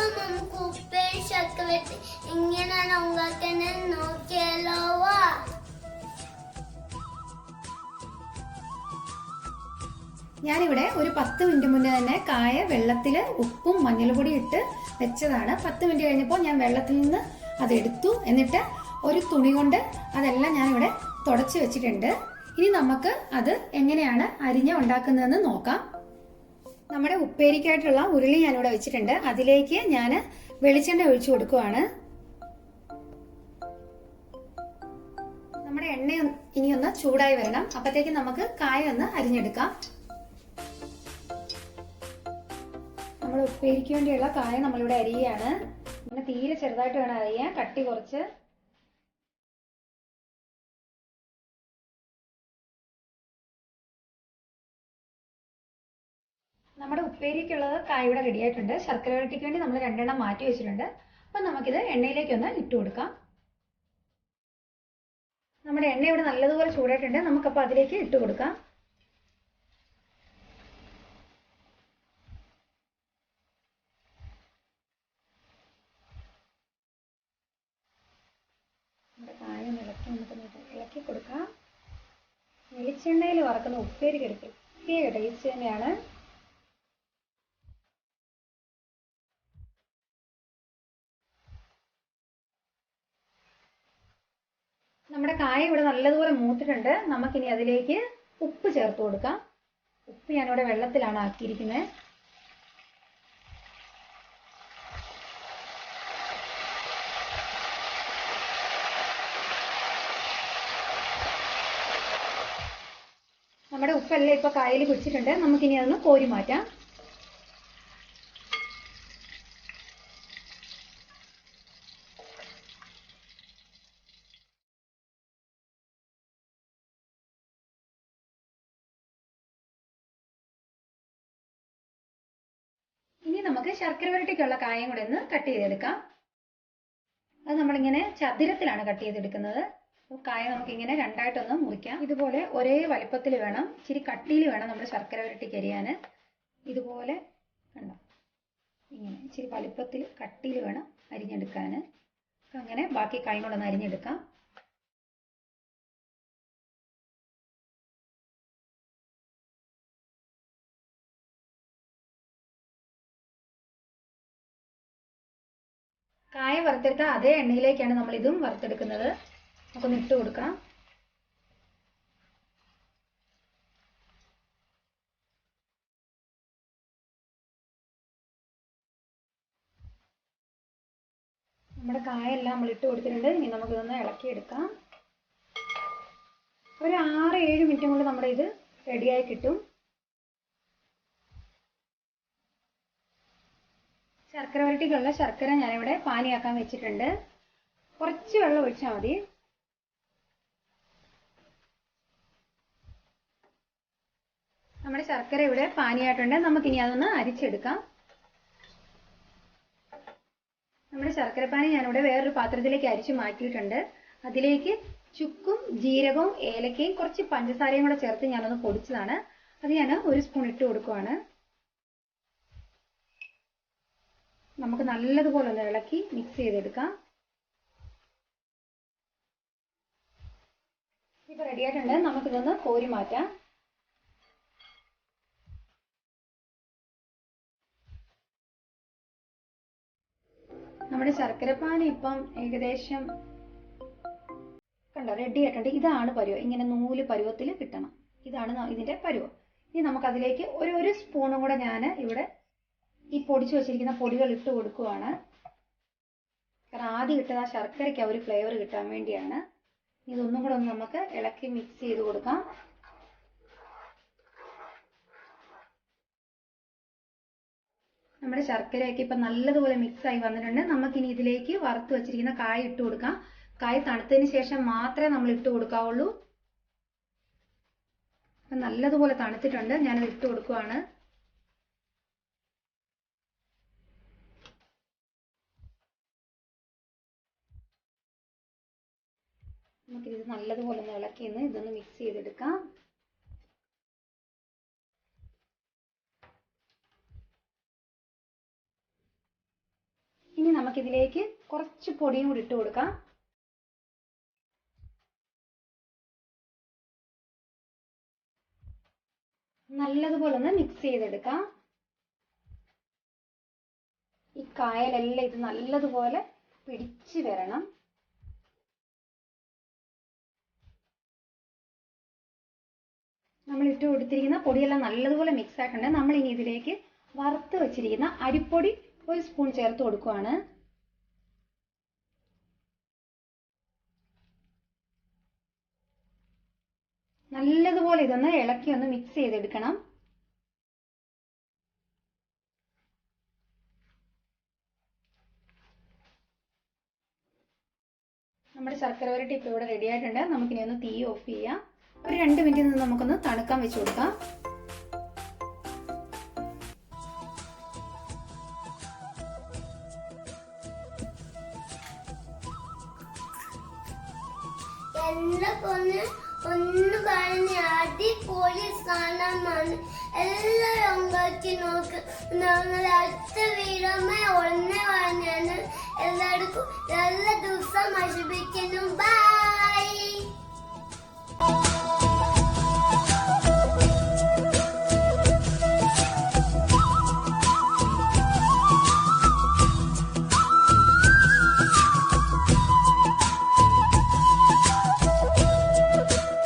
അന്നപ്പം നമുക്ക് ഉപ്പേരി ചക്കവെട്ടി എങ്ങനെയാണ് ഉണ്ടാക്കുന്നത് നോക്കിയാലോ? ഞാനിവിടെ ഒരു പത്ത് മിനിറ്റ് മുന്നേ തന്നെ കായ വെള്ളത്തിൽ ഉപ്പും മഞ്ഞൾപ്പൊടി ഇട്ട് വെച്ചതാണ്. പത്ത് മിനിറ്റ് കഴിഞ്ഞപ്പോൾ ഞാൻ വെള്ളത്തിൽ നിന്ന് അതെടുത്തു എന്നിട്ട് ഒരു തുണി കൊണ്ട് അതെല്ലാം ഞാനിവിടെ തുടച്ച് വെച്ചിട്ടുണ്ട്. ഇനി നമുക്ക് അത് എങ്ങനെയാണ് അരിഞ്ഞ ഉണ്ടാക്കുന്നതെന്ന് നോക്കാം. നമ്മുടെ ഉപ്പേരിക്കായിട്ടുള്ള ഉരുളി ഞാൻ ഞാനിവിടെ വെച്ചിട്ടുണ്ട്. അതിലേക്ക് ഞാൻ വെളിച്ചെണ്ണ ഒഴിച്ചു കൊടുക്കുവാണ്. നമ്മുടെ എണ്ണ ഇനി ഒന്ന് ചൂടായി വരണം. അപ്പത്തേക്ക് നമുക്ക് കായ ഒന്ന് അരിഞ്ഞെടുക്കാം. നമ്മൾ ഉപ്പേരിക്ക് വേണ്ടിയുള്ള കായ നമ്മളിവിടെ അരിയാണ് ഇങ്ങനെ തീരെ ചെറുതായിട്ട് വേണം അരിയാൻ. കട്ടി കുറച്ച് നമ്മുടെ ഉപ്പേരിക്കുള്ളത് കായ ഇവിടെ റെഡി ആയിട്ടുണ്ട് ശർക്കര വരട്ടിക്ക് വേണ്ടി നമ്മൾ രണ്ടെണ്ണം മാറ്റി വെച്ചിട്ടുണ്ട്. അപ്പം നമുക്കിത് എണ്ണയിലേക്ക് ഒന്ന് ഇട്ട് കൊടുക്കാം. നമ്മുടെ എണ്ണ ഇവിടെ നല്ലതുപോലെ ചൂടായിട്ടുണ്ട്. നമുക്കപ്പോൾ അതിലേക്ക് ഇട്ട് കൊടുക്കാം. ഇളക്കി കൊടുക്കാം. വെളിച്ചെണ്ണയിൽ വറക്കുന്ന ഉപ്പേരി ഒരു പ്രത്യേക ടേസ്റ്റ് തന്നെയാണ് നമ്മുടെ കായ ഇവിടെ നല്ലതുപോലെ മൂത്തിട്ടുണ്ട്. നമുക്കിനി അതിലേക്ക് ഉപ്പ് ചേർത്ത് കൊടുക്കാം. ഉപ്പ് ഞാനിവിടെ വെള്ളത്തിലാണ് ആക്കിയിരിക്കുന്നത്. നമ്മുടെ ഉപ്പെല്ലാം ഇപ്പൊ കായയിൽ പിടിച്ചിട്ടുണ്ട് നമുക്കിനി അതൊന്ന് കോരി മാറ്റാം. ഇനി നമുക്ക് ശർക്കര വരട്ടിക്കുള്ള കായം കൂടെ ഒന്ന് കട്ട് ചെയ്തെടുക്കാം. അത് നമ്മളിങ്ങനെ ചതുരത്തിലാണ് കട്ട് ചെയ്തെടുക്കുന്നത്. കായ നമുക്ക് ഇങ്ങനെ രണ്ടായിട്ടൊന്ന് മുറിക്കാം. ഇതുപോലെ ഒരേ വലിപ്പത്തിൽ വേണം. ഇച്ചിരി കട്ടിയിൽ വേണം നമ്മൾ ശർക്കര വരട്ടിക്ക് അരിയാൻ ഇതുപോലെ കണ്ടോ? ഇങ്ങനെ ഇച്ചിരി വലിപ്പത്തിൽ കട്ടിയിൽ വേണം അരിഞ്ഞെടുക്കാൻ അങ്ങനെ ബാക്കി കായ ഒന്ന് അരിഞ്ഞെടുക്കാം. കായ വറുത്തെടുത്ത അതേ എണ്ണയിലേക്കാണ് നമ്മൾ ഇതും വറുത്തെടുക്കുന്നത്. നമുക്കൊന്ന് ഇട്ട് കൊടുക്കാം നമ്മുടെ കായെല്ലാം നമ്മൾ ഇട്ട് കൊടുത്തിട്ടുണ്ട്. ഇനി നമുക്കിതൊന്ന് ഇളക്കിയെടുക്കാം. ഒരു ആറ് ഏഴ് മിനിറ്റ് കൊണ്ട് നമ്മുടെ ഇത് റെഡിയായി കിട്ടും. ശർക്കര വരട്ടിക്കുള്ള ശർക്കര ഞാനിവിടെ പാനിയാക്കാൻ വെച്ചിട്ടുണ്ട്. കുറച്ച് വെള്ളം ഒഴിച്ചാൽ മതി. നമ്മുടെ ശർക്കര ഇവിടെ പാനിയായിട്ടുണ്ട്. നമുക്കിനി അതൊന്ന് അരിച്ചെടുക്കാം. നമ്മുടെ ശർക്കരപ്പാനി ഞാനിവിടെ വേറൊരു പാത്രത്തിലേക്ക് അരിച്ചു മാറ്റിയിട്ടുണ്ട്. അതിലേക്ക് ചുക്കും ജീരകവും ഏലക്കയും കുറച്ച് പഞ്ചസാരയും കൂടെ ചേർത്ത് ഞാനൊന്ന് പൊടിച്ചതാണ്. അത് ഞാൻ ഒരു സ്പൂൺ ഇട്ട് കൊടുക്കുവാണ്. നമുക്ക് നല്ലതുപോലെ ഒന്ന് ഇളക്കി മിക്സ് ചെയ്തെടുക്കാം. ഇപ്പൊ റെഡി ആയിട്ടുണ്ട്. നമുക്കിതൊന്ന് കോരി മാറ്റാം. നമ്മുടെ ശർക്കരപ്പാനി ഇപ്പം ഏകദേശം കണ്ടോ റെഡി ആയിട്ടുണ്ട്. ഇതാണ് പരുവം. ഇങ്ങനെ നൂൽ പരുവത്തിൽ കിട്ടണം. ഇതാണ് ഇതിന്റെ പരുവം. ഇനി നമുക്ക് അതിലേക്ക് ഒരു ഒരു സ്പൂണും കൂടെ ഞാൻ ഇവിടെ ഈ പൊടിച്ചു വെച്ചിരിക്കുന്ന പൊടികൾ ഇട്ട് കൊടുക്കുവാണ്. കാരണം ആദ്യം ഇട്ടത് ആ ശർക്കരയ്ക്ക് ആ ഒരു ഫ്ലേവർ കിട്ടാൻ വേണ്ടിയാണ്. ഇതൊന്നും കൂടെ ഒന്ന് നമുക്ക് ഇളക്കി മിക്സ് ചെയ്ത് കൊടുക്കാം. നമ്മുടെ ശർക്കരയൊക്കെ ഇപ്പൊ നല്ലതുപോലെ മിക്സ് ആയി വന്നിട്ടുണ്ട്. നമുക്കിനി ഇതിലേക്ക് വറുത്ത് വെച്ചിരിക്കുന്ന കായ ഇട്ട് കൊടുക്കാം. കായ തണുത്തതിന് ശേഷം മാത്രമേ നമ്മൾ ഇട്ട് കൊടുക്കാവുള്ളൂ. നല്ലതുപോലെ തണുത്തിട്ടുണ്ട്. ഞാനത് ഇട്ട് കൊടുക്കുവാണ് നമുക്കിത് നല്ലതുപോലെ ഒന്ന് ഇളക്കി ഒന്ന് ഇതൊന്ന് മിക്സ് ചെയ്തെടുക്കാം. ഇനി നമുക്കിതിലേക്ക് കുറച്ച് പൊടിയും കൂടി ഇട്ട് കൊടുക്കാം. നല്ലതുപോലെ ഒന്ന് മിക്സ് ചെയ്തെടുക്കാം. ഈ കായലെല്ലാം ഇത് നല്ലതുപോലെ പിടിച്ചു വരണം. ഇട്ട് കൊടുത്തിരിക്കുന്ന പൊടിയെല്ലാം നല്ലതുപോലെ മിക്സ് ആക്കണ്ടേ? നമ്മൾ ഇനി ഇതിലേക്ക് വറുത്ത് വെച്ചിരിക്കുന്ന അരിപ്പൊടി ഒരു സ്പൂൺ ചേർത്ത് കൊടുക്കുവാണ്. നല്ലതുപോലെ ഇതൊന്ന് ഇളക്കി ഒന്ന് മിക്സ് ചെയ്തെടുക്കണം. നമ്മുടെ ശർക്കര വരട്ടി ഇപ്പോൾ ഇവിടെ റെഡി ആയിട്ടുണ്ട്. നമുക്കിനി ഒന്ന് തീ ഓഫ് ചെയ്യാം. ഒരു രണ്ട് മിനിറ്റ് നിന്ന് നമുക്കൊന്ന് തണുക്കാൻ വെച്ച് കൊടുക്കാം. നോക്ക്. എല്ലാവർക്കും നല്ല ദിവസം ആശിപ്പിക്കുന്നു ബൈ